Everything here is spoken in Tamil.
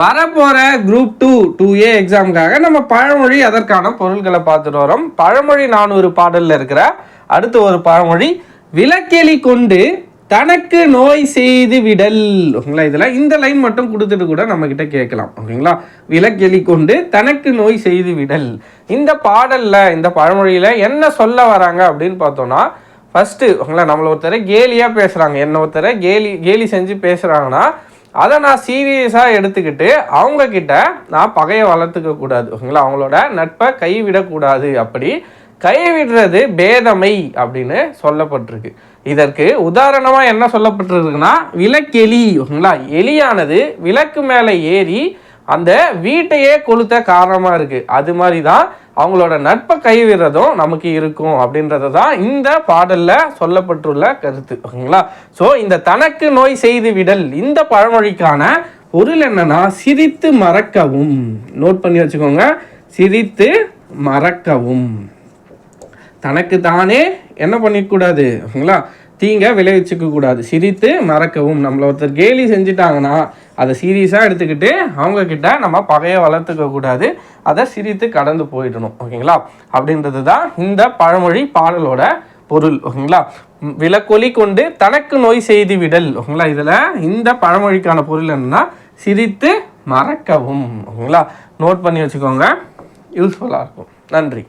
வரப்போற குரூப் டூ டூ ஏ எக்ஸாமுக்காக நம்ம பழமொழி அதற்கான பொருள்களை பார்த்துட்டு வரோம். பழமொழி நானூறு பாடலில் இருக்கிற அடுத்து ஒரு பழமொழி விலக்கெளி கொண்டு தனக்கு நோய் செய்து விடல். ஓகேங்களா? இதில் இந்த லைன் மட்டும் கொடுத்துட்டு கூட நம்ம கிட்ட கேட்கலாம். ஓகேங்களா? விலக்கெளி கொண்டு தனக்கு நோய் செய்து விடல். இந்த பாடலில் இந்த பழமொழியில் என்ன சொல்ல வராங்க அப்படின்னு பார்த்தோன்னா ஃபஸ்ட்டு ஓகேங்களா? நம்மளை ஒருத்தரை கேலியாக பேசுகிறாங்க என்ன ஒருத்தரை கேலி கேலி செஞ்சு பேசுகிறாங்கன்னா அதை நான் சீரியஸாக எடுத்துக்கிட்டு அவங்கக்கிட்ட நான் பகையை வளர்த்துக்க கூடாது ஓகேங்களா? அவங்களோட நட்பை கைவிடக்கூடாது அப்படி. கைவிடுறது பேதமை அப்படின்னு சொல்லப்பட்டிருக்கு. இதற்கு உதாரணமாக என்ன சொல்லப்பட்டிருக்குன்னா விளக்கெலி ஓகேங்களா? எலியானது விளக்கு மேலே ஏறி அந்த வீட்டையே கொளுத்த காரணமாக இருக்குது அது மாதிரி தான் அவங்களோட நட்பை கைவிடுறதும் நமக்கு இருக்கும் அப்படின்றது தான் இந்த பாடலில் சொல்லப்பட்டுள்ள கருத்து ஓகேங்களா? ஸோ இந்த தனக்கு நோய் செய்து விடல் இந்த பழமொழிக்கான பொருள் என்னன்னா சிரித்து மறக்கவும். நோட் பண்ணி வச்சுக்கோங்க. சிரித்து மறக்கவும். தனக்கு தானே என்ன பண்ணிக்கூடாது ஓகேங்களா? தீங்க விளைவிச்சுக்க கூடாது. சிரித்து மறக்கவும். நம்மள ஒருத்தர் கேலி செஞ்சிட்டாங்கன்னா அதை சீரியஸாக எடுத்துக்கிட்டு அவங்கக்கிட்ட நம்ம பகையை வளர்த்துக்க கூடாது. அதை சிரித்து கடந்து போயிடணும். ஓகேங்களா? அப்படின்றது தான் இந்த பழமொழி பாடலோட பொருள். ஓகேங்களா? விலக்கொலி கொண்டு தனக்கு நோய் செய்து விடல். ஓகேங்களா? இதில் இந்த பழமொழிக்கான பொருள் என்னென்னா சிரித்து மறக்கவும். ஓகேங்களா? நோட் பண்ணி வச்சுக்கோங்க. யூஸ்ஃபுல்லாக இருக்கும். நன்றி.